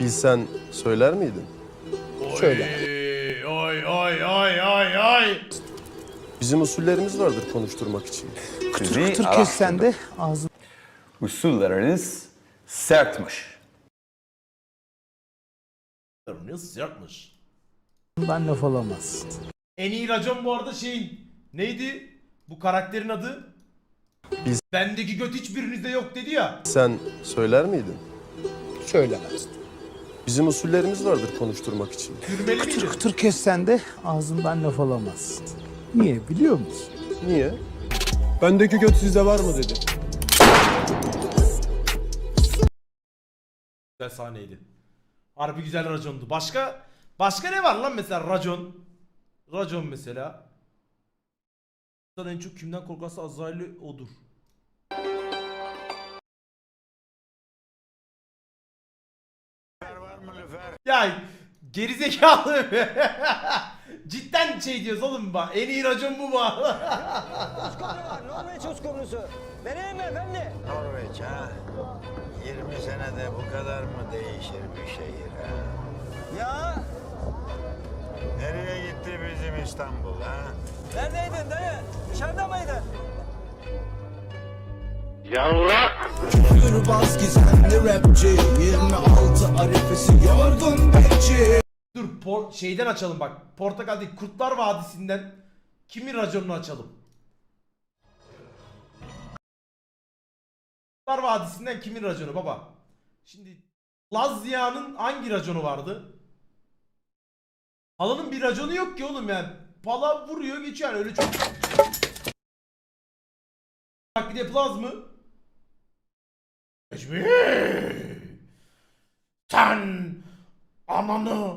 Bilsen söyler miydin? Söyle. Oy oy oy oy oy. Bizim usullerimiz vardır konuşturmak için. Kıtır araştırdım. kes sen de ağzını Usulleriniz sertmiş. Nasıl yapmış? ben laf alamaz. En iyi racon bu arada şeyin neydi? Bu karakterin adı? Biz- Bendeki göt hiçbirinizde yok dedi ya. Sen söyler miydin? Söylemez. Bizim usullerimiz vardır konuşturmak için. Kıtır kıtır kes sen de ağzından laf alamaz. Niye biliyor musun? Niye? Bendeki göt sizde var mı dedi. Güzel sahneydi. Harbi güzel racondu. Başka başka ne var lan mesela racon? Racon mesela. Sen en çok kimden korkarsa Azrail'i odur. Ya gerizekalı. Cidden şey diyoruz oğlum bak. En iyi racon bu bak. Norveç uskumrusu. Vereyim mi efendi? Norveç ha? 20 senede bu kadar mı değişir bir şehir ha? Ya Nereye gitti bizim İstanbul ha? neredeydin dayı? Dışarıda mıydın? Gürbaz gizemli rapçi 26 arifesi yorgun bekçi Dur por- şeyden açalım bak. Portakal değil Kurtlar Vadisi'nden kimin raconunu açalım? Kurtlar Vadisi'nden kimin raconu baba? Şimdi Laz Ziya'nın hangi raconu vardı? Pala'nın bir raconu yok ki oğlum yani. Pala vuruyor geçiyor yani öyle çok... De Plaz mı? Necmi! Sen ananı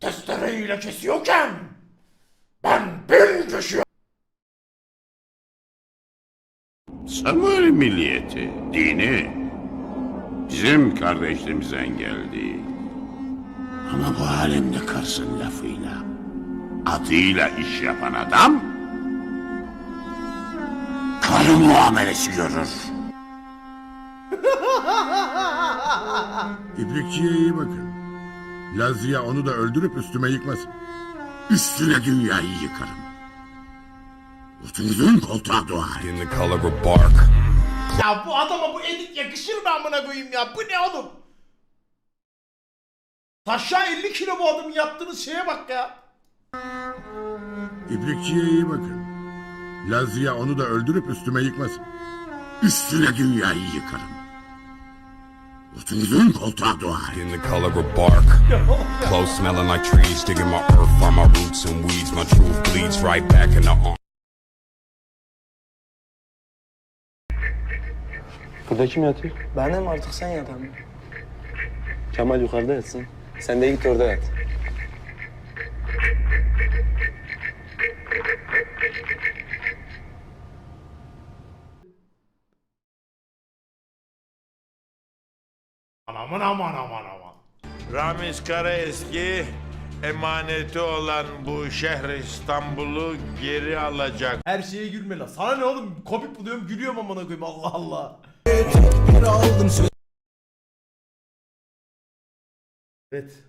testereyle kesiyorken ben bin kişi Samuel milliyeti, dini bizim kardeşliğimizden geldi. Ama bu halimde karsın lafıyla, adıyla iş yapan adam karı muamelesi görür. İbrikçiye iyi bakın. Lazia onu da öldürüp üstüme yıkmasın. Üstüne dünyayı yıkarım. Oturduğun koltuğa et. In the color of bark Ya bu adama bu edit yakışır mı amına koyayım ya? Bu ne oğlum? Taşa 50 kilo bu adamın yaptığınız şeye bak ya. İbrikçiye iyi bakın. Lazia onu da öldürüp üstüme yıkmasın. Üstüne dünyayı yıkarım. Oturduğun koltuğa et. In the color of bark Close smelling like trees Digging my earth from my roots and weeds My truth bleeds right back in the arm Burada kim yatıyor? Benim artık sen yat abi. Kemal yukarıda yatsın. Sen de git orada yat. Aman aman aman aman. Ramiz Karaeski emaneti olan bu şehir İstanbul'u geri alacak. Her şeye gülme lan. Sana ne oğlum? Komik buluyorum gülüyorum amına koyayım. Allah Allah. Evet.